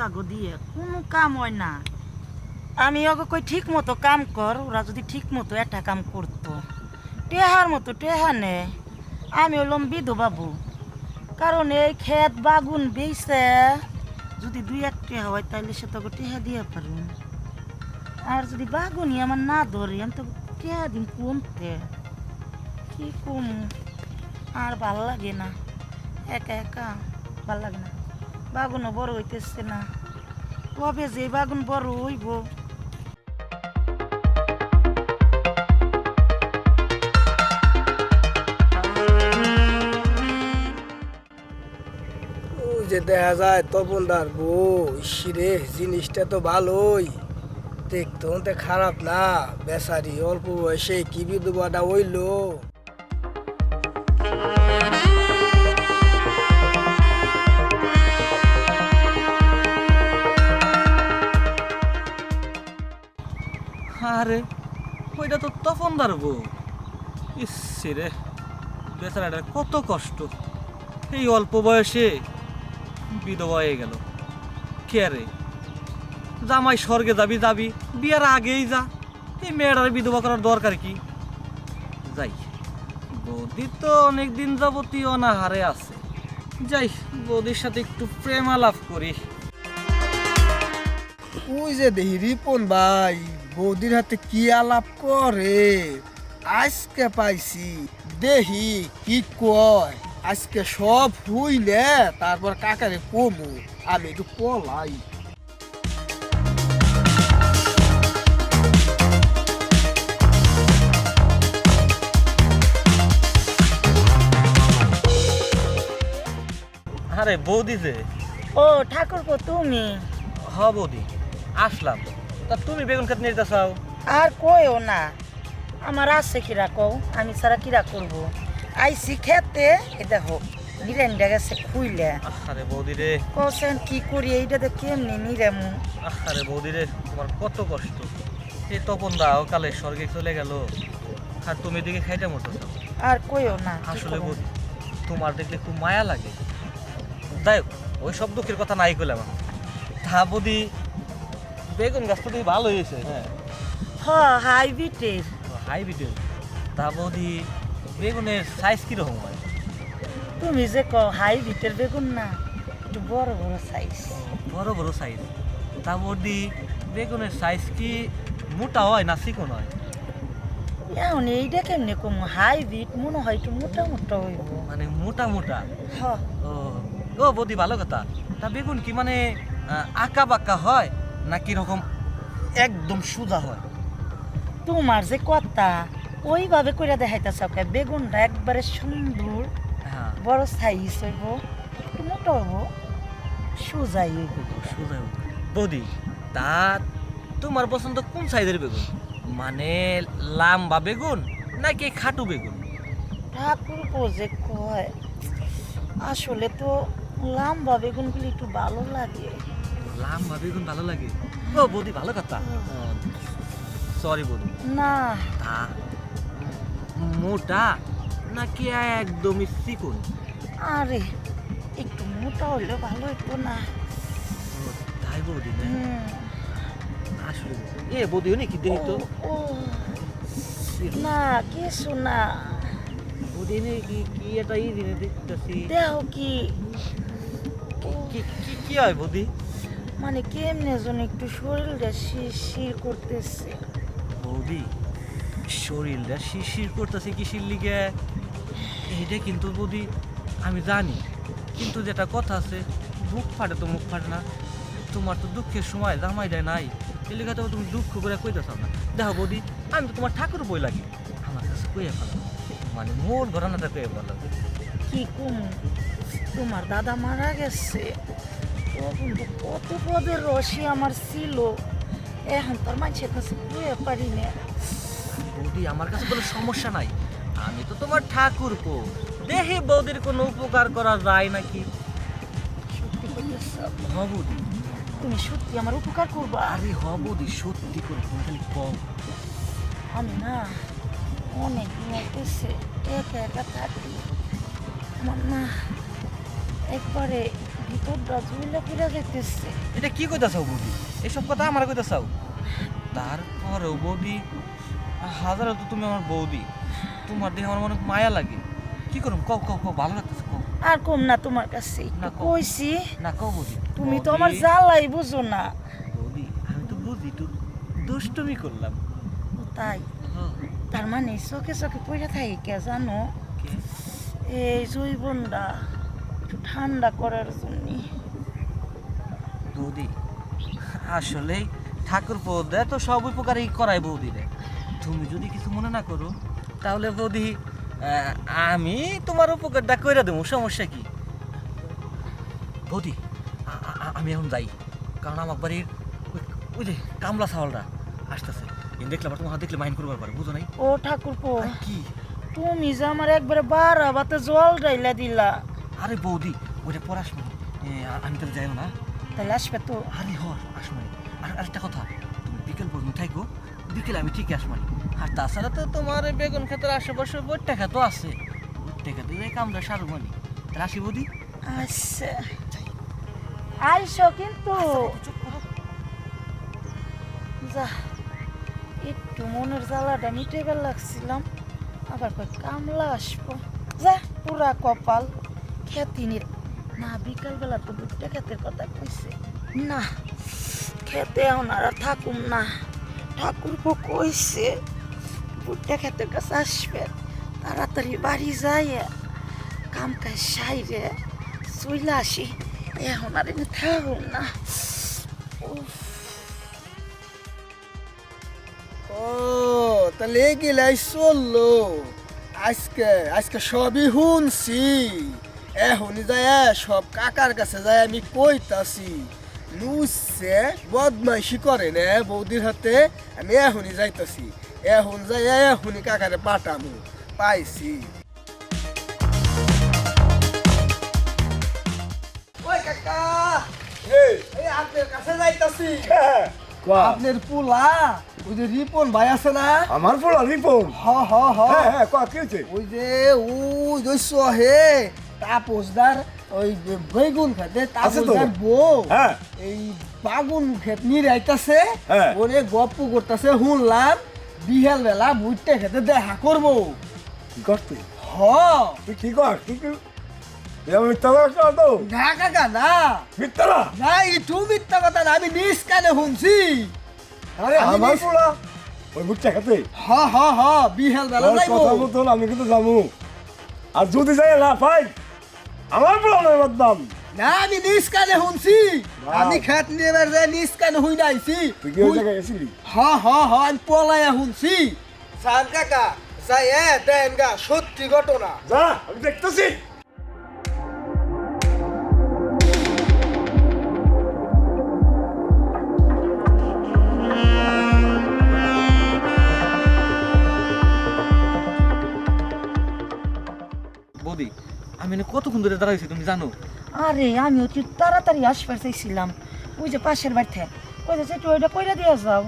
লাগো দিয়ে, কোনো কাম হয় না। আমি ওকে কই ঠিক মতো কাম কর, ওরা যদি ঠিক মতো একটা কাম করতো। টেহার মতো টেহা নে, আমি হলাম বিধু বাবু কারণ এই ক্ষেত বাগুন বেইছে, যদি দুই এক টেহা হয় তাহলে সে তোকে টেহা দিয়ে পারুন আর যদি বাগুনি আমার না ধরে, আমি তো টেহা দিন কমতে কি কম? আর ভালো লাগে না। একা একা, ভালো লাগে না। বাগুনও বড় হইতেছে না। কবে যে বাগুন বড় হইব? যে দেখা যায় তপনদার বউ শিরে জিনিসটা তো ভালোই। দেখতে খারাপ না, বেচারি অল্প বয়সে কি বিধবাটা হইল? আরে ওইটা তো তপনদার বউ ইসে রে, বেচারাটার কত কষ্ট। এই অল্প বয়সে বিধবা হয়ে গেল। কে রে? জামাই স্বর্গে যাবি যাবি, বিয়ার আগেই যা। এই মেয়েটার বিধবা করার দরকার কি? যাই, বৌদি তো অনেক দিন যাবতই অনাহারে আছে। যাই, বৌদির সাথে একটু প্রেম আলাপ করি। ওই যে দেখি রিপন ভাই বৌদির হাতে কি আলাপ করে? আজকে পাইছি। দেখি কি কয়? আজকে সব হইলে তারপর কাকারে কমু আমি একটু পলাই। আরে বৌদি যে। ও ঠাকুর তুমি? হ বৌদি। আসলাম। তা তুমি বেগুন খেতে নিয়ে চাও? আর কইও না। আমার আছে কিরা কও আমি ছাড়া কিরা করব? আইসি খেতে এ দেখো নিরেনটা গেছে খুইলে। আরে বৌদি রে। কছেন কি করি এইটা এইটাতে কেমনি নিরেমু? আরে বৌদি রে তোমার কত কষ্ট। এই তপন দাও কালে স্বর্গে চলে গেল। আর তুমি দিকে খাইতে মতো আর কইও না আসলে? বৌদি তোমার দেখলে খুব মায়া লাগে। যাই হোক, ওই সব দুঃখের কথা নাই করলাম আমি। তা বৌদি বেগুন গাছ তো দেখি ভালো হয়েছে হ্যাঁ। হ হাইব্রিডের হাই তা বৌদি বেগুনের সাইজ কীরকম হয়? তুমি যে কও হাইব্রিডের বেগুন না একটু বড় বড় সাইজ বড় বড় সাইজ তা বৌদি বেগুনের সাইজ কি মোটা হয় না চিকন হয়? এখন এইটা কেমনে কম? হাইব্রিড মনে হয় একটু মোটা মোটা হইব। মানে মোটা মোটা? হ ও ও বৌদি ভালো কথা। তা বেগুন কি মানে আঁকা বাঁকা হয়? না কি রকম একদম সোজা হয়? তোমার যে কথা ওইভাবে করে দেখাইতেছ বেগুনটা একবারে সুন্দর হ্যাঁ। বড় সাইজ হইব একটু মোটা হইব সোজাই হইব। সোজা হবে। বৌদি তা তোমার পছন্দ কোন সাইজের বেগুন? মানে লাম্বা বেগুন নাকি খাটু বেগুন? ঠাকুর যে কয় আসলে তো লম্বা বেগুনগুলি একটু ভালো লাগে। লাম্বা বেগুন ভালো লাগে। ও বৌদি ভালো কথা। সরি বৌদি। না। তা মোটা নাকি একদমই চিকন আরে একটু মোটা হইলে ভালো হইতো না। তাই বৌদি না? আসলে এ বৌদি হনি কি দেখি তো? না কিছু না বৌদি এনে কি কি এটা ই দিনে দেখতেছি? ও, কি কি কি হয় বৌদি? মানে কেমনে যেন একটু শরীরটা শির করতেছে। বৌদি শরীরটা শিরশির করতেছে কিসির লিগে? এইটা কিন্তু বৌদি আমি জানি। কিন্তু যেটা কথা আছে বুক ফাটে তো মুখ ফাটে না। তোমার তো দুঃখের সময় জামাই দেয় নাই। এই লিগে তো তুমি দুঃখ করে কই কইতেছ না। দেখো বৌদি আমি তো তোমার ঠাকুর বই লাগি। আমার কাছে কইয়া ফেলো। মানে মোর ঘটনাটা কইয়া ভালো কি কম? তোমার দাদা মারা গেছে। কত পদের রসি আমার ছিল। এখন তোর মানুষের কাছে বুঝে পারি না। বৌদি আমার কাছে কোনো সমস্যা নাই। আমি তো তোমার ঠাকুর কো দেহে বৌদির কোনো উপকার করা যায় নাকি? সত্যি হ বৌদি। তুমি সত্যি আমার উপকার করবা? আরে হ বৌদি সত্যি করে তুমি খালি কম আমি না অনেক মরতেছে একা একা থাকি। আমার না একবারে যাইতেছে। এটা কি কইতাছাও বৌদি? এসব কথা আমার কইতাছাও তারপরেও বৌদি হাজারো তো তুমি আমার বৌদি। তোমার দেখে আমার অনেক মায়া লাগে। কি করুম? কও কও কও ভালো লাগতেছে কও। আর কম না তোমার কাছে কইছি। না কও বৌদি। তুমি তো আমার জ্বালাই বুঝো না। বৌদি আমি তো বুঝি একটু দুষ্টমি করলাম। তাই? তার মানে চোখে চোখে পড়ে থাকি কে জানো? এই জৈবনটা একটু ঠান্ডা করার জন্য। বৌদি। আসলে ঠাকুর পৌধে তো সব উপকারই করায় বৌদি রে। তুমি যদি কিছু মনে না করো তাহলে বৌদি আমি তোমার উপকারটা কইরা দেবো সমস্যা কি? বৌদি আমি এখন যাই কারণ আমার বাড়ির ওই- যে কামলা ছাওয়ালরা আসতেছে। দেখলে আবার তোমার দেখলে মাইন্ড করবার পারে বুঝো নাই? ও ঠাকুর কি? তুমি যে আমার একবারে বারা বাতে জল ডাইলা দিলা। আরে বৌদি ওইটা পড়াশোনা আমি তাহলে যাইও না। তাহলে আসবে তো আরে হর আসমানি। আর আরেকটা কথা তুমি বিকেল পর্যন্ত থাকো বিকেলে আমি ঠিক আসমানি। আর তাছাড়া তো তোমার বেগুন ক্ষেতের আশেপাশে বইটা খেত আছে। বইটা খেতে দিয়ে কামড়া সারবানি তাহলে আসি বৌদি। আচ্ছা। আইসো কিন্তু। যা একটু মনের জ্বালাটা মিটেবার লাগছিলাম। আবার কই কামলা আসব। যা পুরা কপাল। খ্যাতিনির না বিকালবেলা তো দুধটা ক্ষেতের কথা কইছে। না, খেতে এখন আর থাকুম না। ঠাকুর কইছে বুটটা ক্ষেতের কাছে আসবে, তাড়াতাড়ি বাড়ি যায় কাম কাজ সাইরে চইলা আসি। এখন আর এনে থাকুম না। ও, তাহলে এগুলাই চলল। আজকে আজকে সবই শুনছি। এখনই যায় সব কাকার কাছে যায় আমি কইতাছি নুসে বদমাইশি করে না বৌদির হাতে আমি এখনই যাইতাছি। এখন যাই এখনই কাকারে পাঠামু। পাইছি। ওই কাকা! এই। আপনার কাছে যাইতাছি। আপনার পোলা ওই যে রিপন ভাই আছে না? আমার পোলা রিপন? হ হ হ। হ্যাঁ হ্যাঁ কি হয়েছে ওই যে ওই সহে তাপসদার ওই বেগুন খেতে। তাপসদার বউ। হ্যাঁ। এই বাগুন ক্ষেত নিয়ে আইতাছে হ্যাঁ। ওরে গপ্প করতেছে শুনলাম বিহাল বেলা বুঝতে খেতে দেখা করব। কি করতে হ। তুই কি কর? কি না কাকা না। মিথ্যা না? না মিথ্যা কথা না আমি নিজ কানে শুনছি। আরে আমি আমার পোলা। ওই বুটটা খেতে। হ হ হ বিহাল বেলা যাইবো। কথা মতন আমি কিন্তু যাব। আর যদি যাই না পাই আমার নয় বদনাম। না আমি নিজ কানে শুনছি আমি খেত নিয়ে এবার নিজ কানে শুই আইছি তুই কি ওই জায়গায় গেছিলি? হ হ হ আমি পলাইয়া শুনছি সান কাকা যাই এ দেন গা সত্যি ঘটনা যা আমি দেখতেছি। কতক্ষণ ধরে দাঁড়াইছি তুমি জানো? আরে আমি অতি তাড়াতাড়ি আসবার চাইছিলাম। ওই যে পাশের বাড়িতে। ওই যে একটু ওইটা কইরা দিয়ে যাও।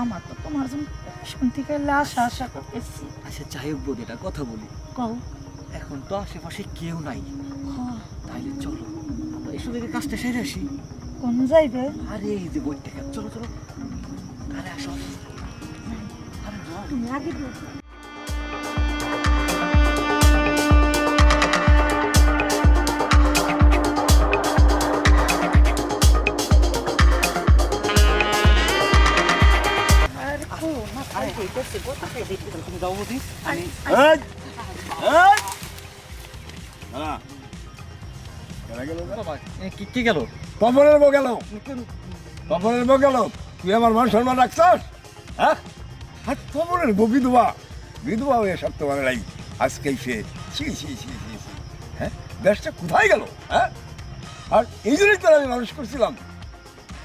আমার তো তোমার জন্য শুনতে গেলে আশা আশা করতেছি। আচ্ছা যাই হোক বৌদি এটা কথা বলি। কও। এখন তো আশেপাশে কেউ নাই। তাইলে চলো আমরা এসব দিকে কাজটা সেরে আসি। কোন যাইবে? আরে এই যে খেত চলো চলো। আরে আসো। আরে। তুমি আগে যাও বৌদি আমি কি গেল? তপনের বউ গেল। তপনের বউ গেল। তুই আমার মান সম্মান রাখছস? হ্যাঁ? আর তপনের বউ বিধবা। বিধবা হয়ে সব তোমার আজকে সে ছি ছি ছি ছি ছি। হ্যাঁ? দেশটা কোথায় গেল? হ্যাঁ? আর এই জন্যই তো আমি মানুষ করছিলাম।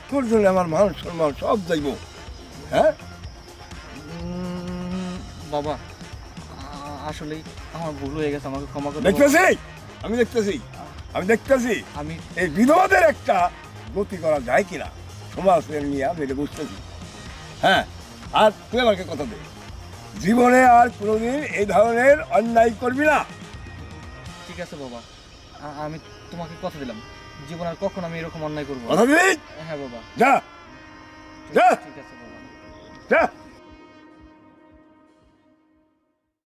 তোর জন্য আমার মান সম্মান সব যাইব। হ্যাঁ? বাবা আসলেই আমার ভুল হয়ে গেছে আমাকে ক্ষমা করে। দেখতেছি? আমি দেখতেছি। আমি দেখতেছি। আমি এই বিধবাদের একটা গতি করা যায় কিনা? সমাজ নিয়ে আমি এটা বুঝতেছি। হ্যাঁ আর তুই আমাকে কথা দে। জীবনে আর কোনোদিন এই ধরনের অন্যায় করবি না। ঠিক আছে বাবা আমি তোমাকে কথা দিলাম। জীবন আর কখন আমি এরকম অন্যায় করব। কথা দিবি? হ্যাঁ বাবা। যা। যা। ঠিক আছে বাবা। যা।